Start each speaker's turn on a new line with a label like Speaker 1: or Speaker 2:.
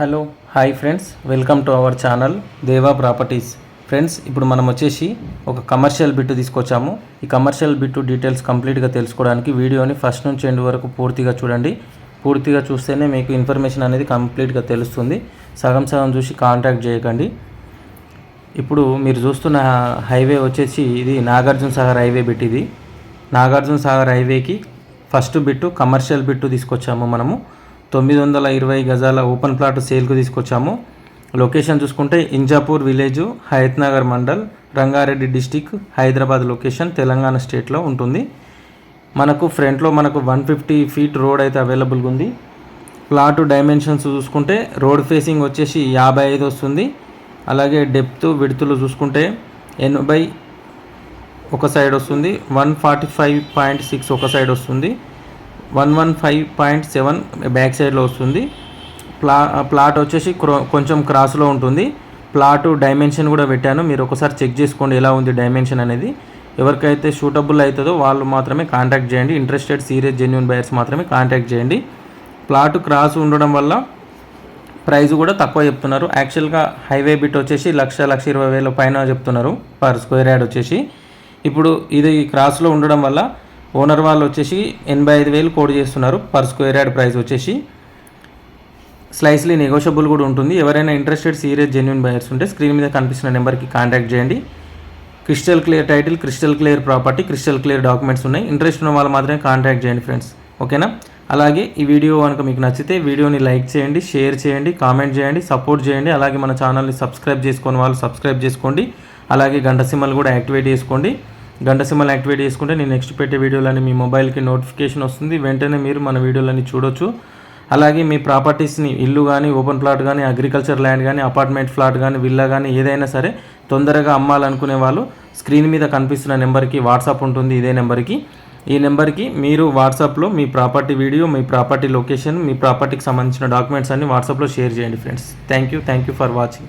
Speaker 1: Hello hi friends. Welcome to our channel Deva properties. Friends ఇప్పుడు మనం వచ్చేసి ఒక కమర్షియల్ బిట్టు తీసుకొచ్చాము. ఈ కమర్షియల్ బిట్టు డీటెయిల్స్ కంప్లీట్గా తెలుసుకోవడానికి వీడియోని ఫస్ట్ నుంచి ఎండ్ వరకు పూర్తిగా చూడండి. పూర్తిగా చూస్తేనే మీకు ఇన్ఫర్మేషన్ అనేది కంప్లీట్గా తెలుస్తుంది. సగం సగం చూసి కాంటాక్ట్ చేయకండి. ఇప్పుడు మీరు చూస్తున్న హైవే వచ్చేసి ఇది నాగార్జున సాగర్ హైవే బిట్ ఇది. నాగార్జున సాగర్ హైవేకి ఫస్ట్ బిట్టు కమర్షియల్ బిట్టు తీసుకొచ్చాము మనము. తొమ్మిది వందల ఇరవై గజాల ఓపెన్ ప్లాట్ సేల్కు తీసుకొచ్చాము. లొకేషన్ చూసుకుంటే Injapur village Hayathnagar mandal Rangareddy district Hyderabad location Telangana స్టేట్లో ఉంటుంది. మనకు ఫ్రంట్లో మనకు వన్ ఫిఫ్టీ ఫీట్ రోడ్ అయితే అవైలబుల్గా ఉంది. ప్లాట్ డైమెన్షన్స్ చూసుకుంటే రోడ్ ఫేసింగ్ వచ్చేసి యాభై ఐదు వస్తుంది. అలాగే డెప్త్ విడుతులు చూసుకుంటే ఎనభై ఒక సైడ్ వస్తుంది. One forty five point six ఒక సైడ్ వస్తుంది. One one five point seven back సైడ్లో వస్తుంది. ప్లా ప్లాట్ వచ్చేసి కొంచెం క్రాస్లో ఉంటుంది. ప్లాట్ డైమెన్షన్ కూడా పెట్టాను. మీరు ఒకసారి చెక్ చేసుకోండి ఎలా ఉంది డైమెన్షన్ అనేది. ఎవరికైతే సూటబుల్ అవుతుందో వాళ్ళు మాత్రమే కాంటాక్ట్ చేయండి. ఇంట్రెస్టెడ్ సీరియస్ జెన్యున్ బయర్స్ మాత్రమే కాంటాక్ట్ చేయండి. ప్లాట్ క్రాస్ ఉండడం వల్ల ప్రైస్ కూడా తక్కువ చెప్తున్నారు. యాక్చువల్గా హైవే బిట్ వచ్చేసి లక్ష లక్ష ఇరవై వేల పైన చెప్తున్నారు. పర్ స్క్వేర్ యార్డ్ వచ్చేసి. ఇప్పుడు ఇది క్రాస్లో ఉండడం వల్ల ఓనర్ వాళ్ళు వచ్చేసి ఎనభై ఐదు వేలు కోడ్ చేస్తున్నారు. పర్ స్క్వేర్ యార్డ్ ప్రైస్ వచ్చేసి స్లైస్లీ నెగోషియబుల్ కూడా ఉంటుంది. ఎవరైనా ఇంట్రెస్టెడ్ సీరియస్ జెన్యున్ బయర్స్ ఉంటే స్క్రీన్ మీద కనిపిస్తున్న నెంబర్కి కాంటాక్ట్ చేయండి. Crystal clear title crystal clear property crystal clear documents ఉన్నాయి. ఇంట్రెస్ట్ ఉన్న వాళ్ళు మాత్రమే కాంటాక్ట్ చేయండి ఫ్రెండ్స్ ఓకేనా అలాగే ఈ వీడియో కనుక మీకు నచ్చితే వీడియోని లైక్ చేయండి షేర్ చేయండి కామెంట్ చేయండి సపోర్ట్ చేయండి. అలాగే మన ఛానల్ని సబ్స్క్రైబ్ చేసుకొని వాళ్ళు సబ్స్క్రైబ్ చేసుకోండి. అలాగే గంట సిమ్మలు కూడా యాక్టివేట్ చేసుకోండి. గంట సింబల్ యాక్టివేట్ చేసుకుంటే నేను నెక్స్ట్ పెట్టే వీడియోలని మీ మొబైల్కి నోటిఫికేషన్ వస్తుంది. వెంటనే మీరు మన వీడియోలని చూడొచ్చు. అలాగే మీ ప్రాపర్టీస్ని ఇల్లు కానీ ఓపెన్ ప్లాట్ కానీ అగ్రికల్చర్ ల్యాండ్ కానీ అపార్ట్మెంట్ ఫ్లాట్ కానీ విల్లా కానీ ఏదైనా సరే తొందరగా అమ్మాలనుకునే వాళ్ళు స్క్రీన్ మీద కనిపిస్తున్న నెంబర్కి వాట్సాప్ ఉంటుంది ఇదే నెంబర్కి. ఈ నెంబర్కి మీరు వాట్సాప్లో మీ ప్రాపర్టీ వీడియో మీ ప్రాపర్టీ లొకేషన్ మీ ప్రాపర్టీకి సంబంధించిన డాక్యుమెంట్స్ అన్ని వాట్సాప్లో షేర్ చేయండి friends. Thank you thank you for watching.